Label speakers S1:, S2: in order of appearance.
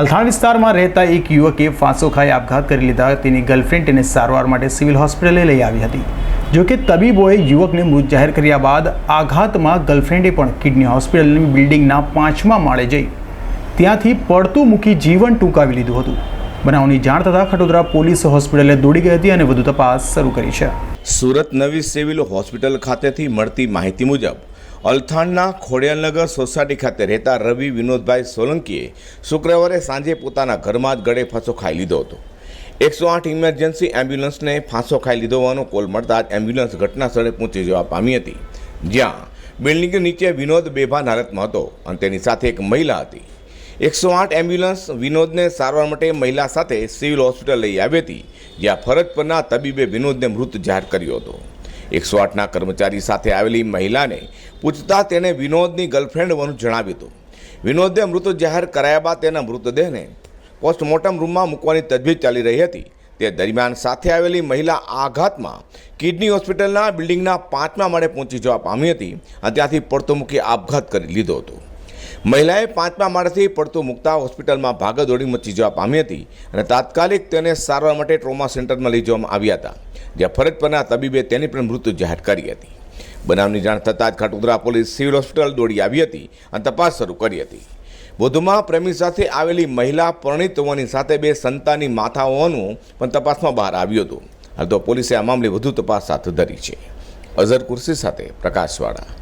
S1: અલથાણ વિસ્તારમાં રહેતા એક યુવકે ફાંસો ખાઈ આપઘાત કરી લીધા. તેની ગર્લફ્રેન્ડ તેને સારવાર માટે સિવિલ હોસ્પિટલે લઈ આવી હતી. જોકે તબીબોએ યુવકને મૃત જાહેર કર્યા બાદ આઘાતમાં ગર્લફ્રેન્ડે પણ કિડની હોસ્પિટલની બિલ્ડિંગના પાંચમા માળે જઈ ત્યાંથી પડતું મૂકી જીવન ટૂંકાવી લીધું હતું. બનાવની જાણ થતાં ખટોદરા પોલીસ હોસ્પિટલે દોડી ગઈ હતી અને વધુ તપાસ શરૂ કરી છે.
S2: સુરત નવી સિવિલ હોસ્પિટલ ખાતેથી મળતી માહિતી મુજબ અલથાણના ખોડિયાલનગર સોસાયટી ખાતે રહેતા રવિ વિનોદભાઈ સોલંકીએ શુક્રવારે સાંજે પોતાના ઘરમાં જ ગળે ફાંસો ખાઈ લીધો હતો. એકસો આઠ ઇમરજન્સી એમ્બ્યુલન્સને ફાંસો ખાઈ લીધો હોવાનો કોલ મળતા જ એમ્બ્યુલન્સ ઘટના સ્થળે પહોંચી જવા પામી હતી. જ્યાં બિલ્ડિંગ નીચે વિનોદ બેભાન હાલતમાં હતો અને તેની સાથે એક મહિલા હતી. એકસો આઠ એમ્બ્યુલન્સ વિનોદને સારવાર માટે મહિલા સાથે સિવિલ હોસ્પિટલ લઈ આવી હતી, જ્યાં ફરજ પરના તબીબે વિનોદને મૃત જાહેર કર્યો હતો. એકસો આઠના કર્મચારી સાથે આવેલી મહિલાને પૂછતા તેણે વિનોદની ગર્લફ્રેન્ડ હોવાનું જણાવ્યું હતું. વિનોદને મૃત જાહેર કરાયા બાદ તેના મૃતદેહને પોસ્ટમોર્ટમ રૂમમાં મૂકવાની તજવીજ ચાલી રહી હતી. તે દરમિયાન સાથે આવેલી મહિલા આઘાતમાં કિડની હોસ્પિટલના બિલ્ડિંગના પાંચમા માળે પહોંચી જવા પામી હતી અને ત્યાંથી પડતો મૂકી આપઘાત કરી લીધો હતો. મહિલાએ પાંચમા માળેથી પડતું મૂકતા હોસ્પિટલમાં ભાગદોડી મચી જવા પામી હતી અને તાત્કાલિક તેને સારવાર માટે ટ્રોમા સેન્ટરમાં લઈ જવામાં આવ્યા હતા, જ્યાં ફરજ પરના તબીબે તેની પણ મૃત્યુ જાહેર કરી હતી. બનાવની જાણ થતાં જ ખાટુદરા પોલીસ સિવિલ હોસ્પિટલ દોડી આવી હતી અને તપાસ શરૂ કરી હતી. વધુમાં પ્રેમી સાથે આવેલી મહિલા પરણિત હોવાની સાથે બે સંતાની માથા હોવાનું પણ તપાસમાં બહાર આવ્યું હતું. હાલ તો પોલીસે આ મામલે વધુ તપાસ હાથ ધરી છે. અઝર કુર્સી સાથે પ્રકાશવાળા.